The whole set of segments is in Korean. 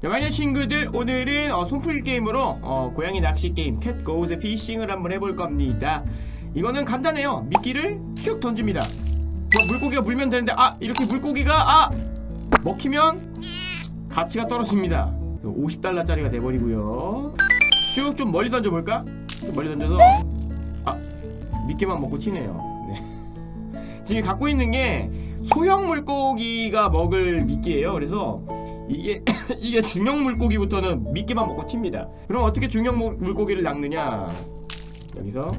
자, 마녀 친구들 오늘은 어, 손풀 게임으로 어, 고양이 낚시 게임 캣 고우즈 피싱을 한번 해볼 겁니다. 이거는 간단해요. 미끼를 슉 던집니다. 뭐, 물고기가 물면 되는데 아 이렇게 물고기가 아 먹히면 가치가 떨어집니다. 50달러짜리가 돼버리고요. 슉 좀 멀리 던져볼까? 좀 멀리 던져서 아 미끼만 먹고 튀네요. 네. 지금 갖고 있는 게 소형 물고기가 먹을 미끼예요. 그래서 이게 이게 중형 물고기부터는 미끼만 먹고 튑니다. 그럼 어떻게 중형 물- 물고기를 낚느냐? 여기서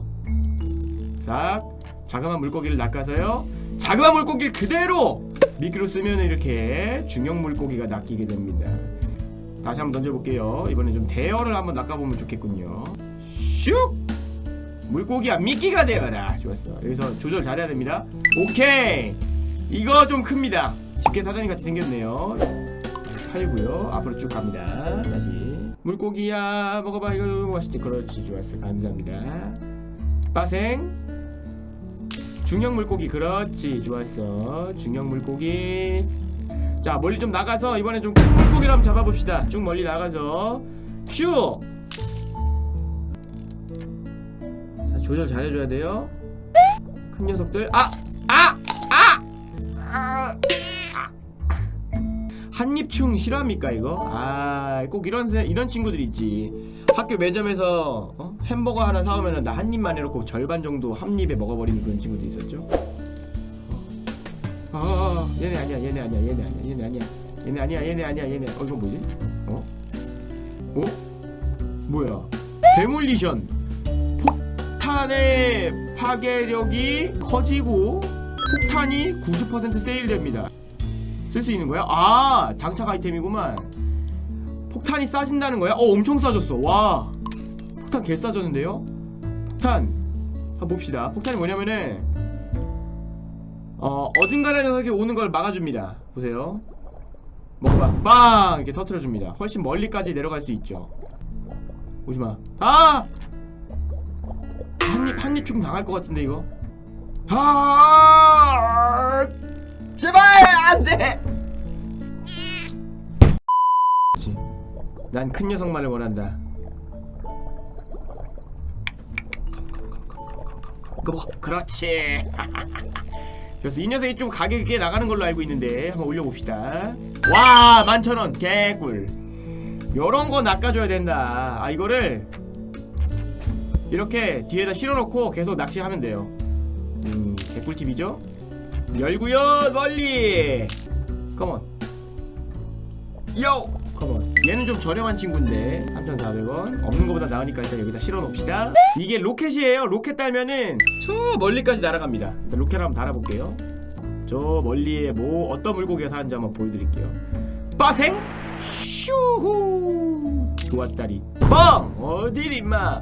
싹 자그마한 물고기를 낚아서요. 자그마한 물고기를 그대로 미끼로 쓰면 이렇게 중형 물고기가 낚이게 됩니다. 다시 한번 던져볼게요. 이번엔 좀 대어를 한번 낚아보면 좋겠군요. 슉! 물고기야 미끼가 되어라. 좋았어. 여기서 조절 잘해야 됩니다. 오케이. 이거 좀 큽니다. 집게 사장님 같이 생겼네요. 팔고요. 앞으로 쭉 갑니다. 다시 물고기야 먹어봐 이거 맛있지. 그렇지 좋았어. 감사합니다. 빠생 중형 물고기 그렇지 좋았어. 중형 물고기 자 멀리 좀 나가서 이번엔 좀큰 물고기를 한번 잡아봅시다. 쭉 멀리 나가서 슈. 자 조절 잘해줘야 돼요. 큰 녀석들 아! 아! 아! 아! 한입충 실합니까 이거? 아, 꼭 이런 세- 이런 친구들 있지. 학교 매점에서 어? 햄버거 하나 사오면은 나한 입만 해놓고 절반 정도 한 입에 먹어버리는 그런 친구도 있었죠. 어, 어, 어, 얘네 아니야, 얘네 아니야, 얘네 아니야, 얘네 아니야, 얘네 아니야, 얘네 아니야, 얘네. 어 이거 뭐지? 어? 어? 뭐야? 데몰리션. 폭탄의 파괴력이 커지고 폭탄이 90% 세일됩니다. 쓸 수 있는 거야? 아 장착 아이템이구만. 폭탄이 싸진다는 거야? 어 엄청 싸졌어. 와 폭탄 개 싸졌는데요? 폭탄 한번 봅시다. 폭탄이 뭐냐면은 어 어중간한 녀석이 오는 걸 막아줍니다. 보세요. 먹어봐. 빵! 이렇게 터트려줍니다. 훨씬 멀리까지 내려갈 수 있죠. 오지마. 아! 한입 한입 죽음 당할 것 같은데 이거? 아! 제발 안돼 난 큰 녀석만을 원한다. 이거 뭐 그렇지. 그래서 이 녀석이 좀 가격이 꽤 나가는 걸로 알고 있는데 한번 올려봅시다. 와 만천원 개꿀. 요런 거 낚아줘야 된다. 아 이거를 이렇게 뒤에다 실어놓고 계속 낚시하면 돼요. 음 개꿀팁이죠? 열구요 멀리. 컴온. 요! 컴온 얘는 좀 저렴한 친구인데 3,400원. 없는 것보다 나으니까 일단 여기다 실어 놓읍시다. 이게 로켓이에요. 로켓 달면은 저 멀리까지 날아갑니다. 일단 로켓 한번 달아볼게요. 저 멀리에 뭐 어떤 물고기가 사는지 한번 보여드릴게요. 빠생! 슈후! 좋았다리. 뻥! 어딜 임마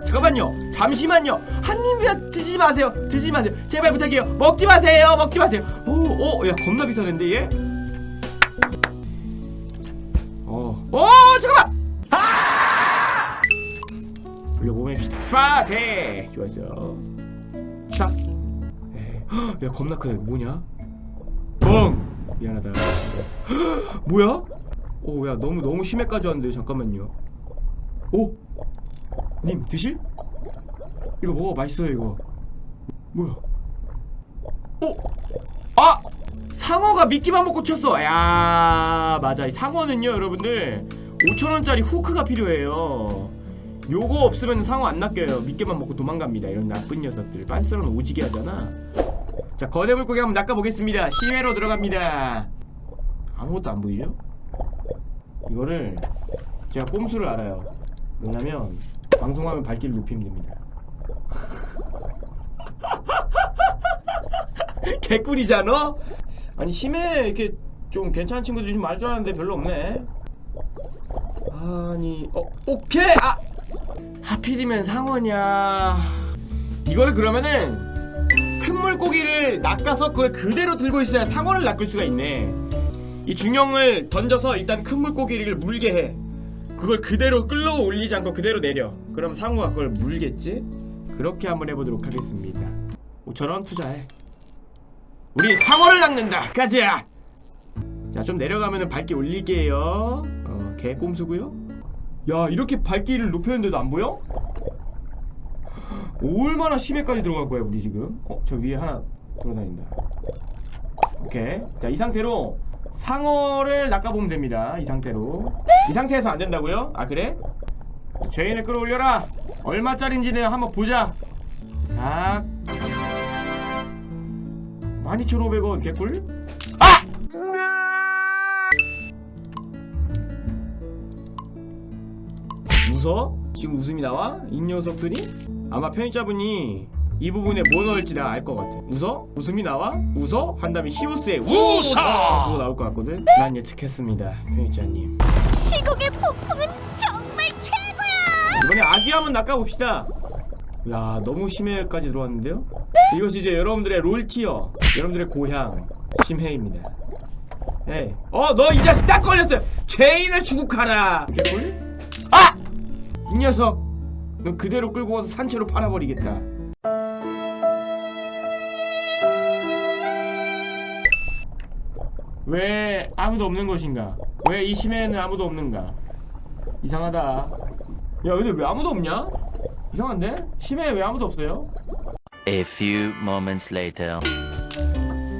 잠깐만요 잠시만요 한 입이야 드시지 마세요 드시지 마세요 제발 부탁해요 먹지 마세요 먹지 마세요 오오야 겁나 비싸는데 얘 어, 어, 잠깐만! 아! 올려 보냅시다. 촤세! 좋았어. 샥. 에이, 헉, 야, 겁나 크다. 뭐냐? 뻥! 미안하다. 헉, 뭐야? 오, 야, 너무, 너무 심해까지 왔는데, 잠깐만요. 오! 님, 드실? 이거 먹어, 맛있어요, 이거. 뭐야? 오! 아! 상어가 미끼만 먹고 쳤어. 야, 맞아. 이 상어는요, 여러분들 5천원짜리 후크가 필요해요. 요거 없으면 상어 안 낚여요. 미끼만 먹고 도망갑니다. 이런 나쁜 녀석들. 빤스런 오지게 하잖아. 자, 거대 물고기 한번 낚아보겠습니다. 시회로 들어갑니다. 아무것도 안 보이죠? 이거를 제가 꼼수를 알아요. 뭐냐면 방송하면 발길을 높이면 됩니다. 개꿀이잖아? 아니 심해. 이렇게 좀 괜찮은 친구들이 좀 많을 줄 알았는데 별로 없네. 아 아니 어 오케이! 아! 하필이면 상어냐 이거를 그러면은 큰 물고기를 낚아서 그걸 그대로 들고 있어야 상어를 낚을 수가 있네. 이 중형을 던져서 일단 큰 물고기를 물게 해. 그걸 그대로 끌어올리지 않고 그대로 내려 그럼 상어가 그걸 물겠지? 그렇게 한번 해보도록 하겠습니다. 5천원 투자해. 우리 상어를 낚는다. 가자. 자좀 내려가면은 밝기 올릴게요. 어 개 꼼수고요. 야 이렇게 밝기를 높였는데도 안 보여? 얼마나 심해까지 들어갈 거야 우리 지금. 어 저 위에 하나 돌아다닌다. 오케이. 자 이 상태로 상어를 낚아보면 됩니다. 이 상태로. 이 상태에서 안 된다고요? 아 그래? 죄인을 끌어올려라 얼마짜린지는 한번 보자 자 12,500원 개꿀 아! 웃어? 지금 웃음이 나와? 이 녀석들이? 아마 편집자분이 이 부분에 뭐 넣을지 내가 알 것 같아 웃어? 웃음이 나와? 웃어? 한 다음에 히오스에 웃어! 그거 나올 것 같거든? 난 예측했습니다 편집자님 시국의 폭풍은 최고야! 이번에 아기 한번 낚아봅시다 야 너무 심해까지 들어왔는데요? 이것이 이제 여러분들의 롤티어 여러분들의 고향 심해입니다 에이 어너 이 자식 딱 걸렸어 죄인을 추국하라 개꿀? 아! 이 녀석 너 그대로 끌고 와서 산채로 팔아버리겠다 왜 아무도 없는 것인가? 왜 이 심해에는 아무도 없는가? 이상하다 야 근데 왜 아무도 없냐? 이상한데? 심해에 왜 아무도 없어요? A few moments later.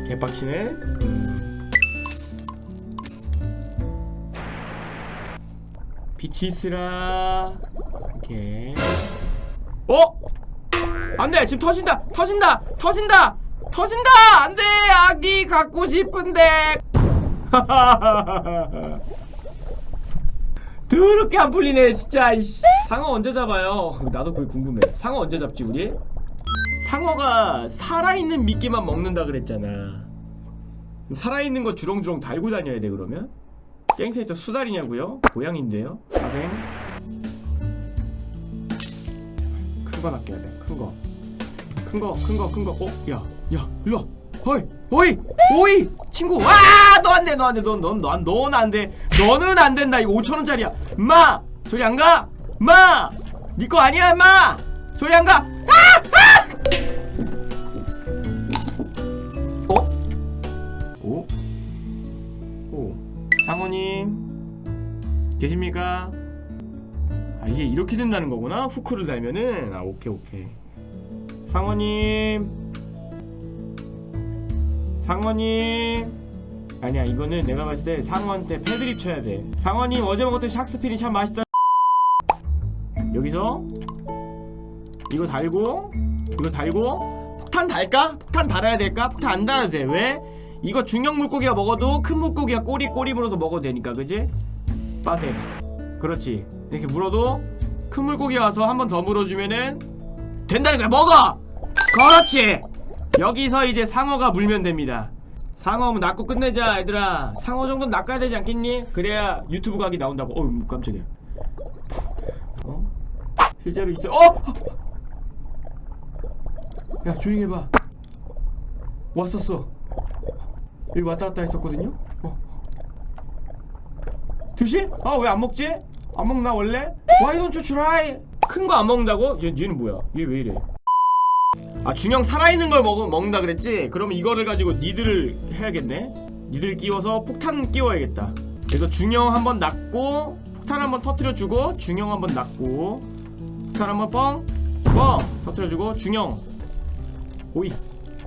개빡치네 음. 빛이 있으라 오케이 어? 안돼 지금 터진다 터진다 터진다 터진다 안돼 아기 갖고 싶은데 더럽게 안 풀리네 진짜 이씨. 상어 언제 잡아요 나도 그게 궁금해 상어 언제 잡지 우리? 상어가 살아있는 미끼만 먹는다 그랬잖아 살아있는 거 주렁주렁 달고 다녀야 돼 그러면? 갱세이터 수달이냐고요? 고양인데요? 사생 큰거 낚여야 돼큰거 큰 거 큰 거 큰거 어? 야 야 일로와 어이 어이 오이 친구 와너 안돼 너 안돼 넌넌넌 넌 안돼 너는 안 된다 이거 5천 원짜리야 마 저리 안 가? 마! 니거 아니야 마! 저리 안 가! 아! 아! 어? 오? 오 상호님 계십니까? 아 이게 이렇게 된다는 거구나 후크를 달면은 아 오케이 오케이 상호님 상호님 아니야 이거는 내가 봤을 때 상어한테 패드립 쳐야 돼 상어님 어제 먹었던 샥스피린 참 맛있다 여기서 이거 달고 이거 달고 폭탄 달까? 폭탄 달아야 될까? 폭탄 안 달아도 돼 왜? 이거 중형 물고기가 먹어도 큰 물고기가 꼬리 꼬리 물어서 먹어도 되니까 그지? 빠세 그렇지 이렇게 물어도 큰 물고기 와서 한 번 더 물어주면은 된다는 거야 먹어! 그렇지 여기서 이제 상어가 물면 됩니다 상어 낚고 끝내자 얘들아 상어 정도는 낚아야 되지 않겠니? 그래야 유튜브 각이 나온다고 어우 깜짝이야 어? 실제로 있어 어! 야 조용히 해봐 왔었어 여기 왔다 갔다 했었거든요 어. 두시? 아 왜 안 먹지? 안 먹나 원래? Why don't you try? 큰 거 안 먹는다고? 얘, 얘는 뭐야? 얘 왜 이래? 아 중형 살아있는 걸 먹, 먹는다 그랬지? 그러면 이거를 가지고 니들을 해야겠네 니들 끼워서 폭탄 끼워야겠다 그래서 중형 한번 낚고 폭탄 한번 터트려주고 중형 한번 낚고 폭탄 한번 뻥! 뻥! 터트려주고 중형 오이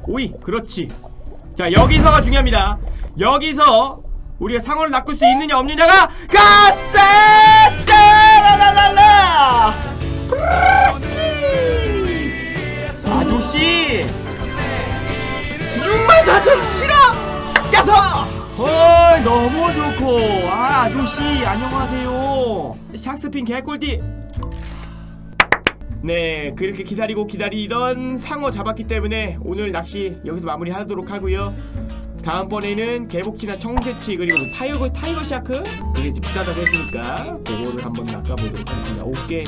오이 그렇지 자 여기서가 중요합니다 여기서 우리가 상어를 낚을 수 있느냐 없느냐가 가세따라라라 아저씨 64,000 싫어 야서! 헐 너무 좋고. 아 아저씨 안녕하세요. 샥스핀 개꿀띠. 네 그렇게 기다리고 기다리던 상어 잡았기 때문에 오늘 낚시 여기서 마무리하도록 하고요. 다음번에는 개복치나 청새치 그리고 타이거 타이거 샤크? 이제 비싸다고 했으니까 그거를 한번 낚아보도록 하겠습니다. 오케이